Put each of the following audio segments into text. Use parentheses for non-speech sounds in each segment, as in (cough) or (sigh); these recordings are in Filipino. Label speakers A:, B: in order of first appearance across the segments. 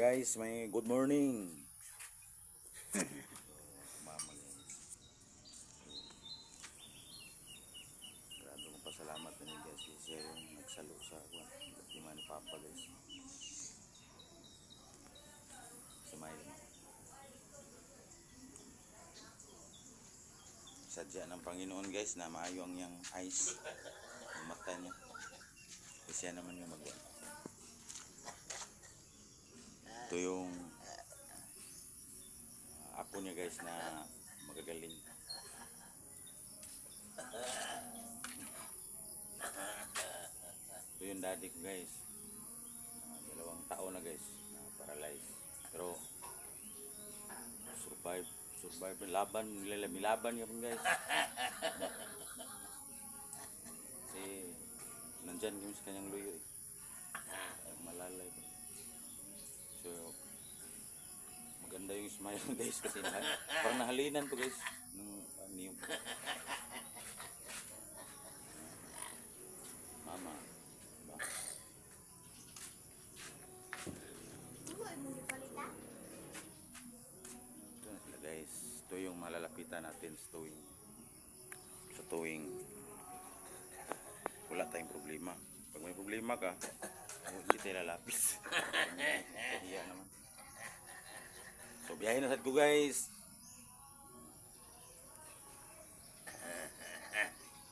A: guys, may good morning. Mama. Grabe kong pasalamat na niya guys. Kasi yung nagsalo sa kwan. Lima ni Papa guys. Mylon. Sadya ng Panginoon guys na maayo ang yung eyes. Ang mata niya. Kasi naman yung magawa. Ito yung ah, apo niya guys na magagaling. Ito yung daddy ko guys. Ah, dalawang taon na guys na paralyzed. Pero survive survive laban nilalami laban niya pun guys. Kasi nandyan kami sa kanyang luyo eh. Yung smile (laughs) guys kasi na, parang nahalinan po guys nung ano yung mama diba? ito na sila guys ito yung malalapitan natin sa tuwing sa tuwing wala tayong problema. Pag may problema ka hindi tayo lalapis (laughs) biyahe na sad ko guys. (laughs)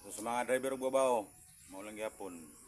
A: So sa mga driver ug babaw gyapon amping ta kanung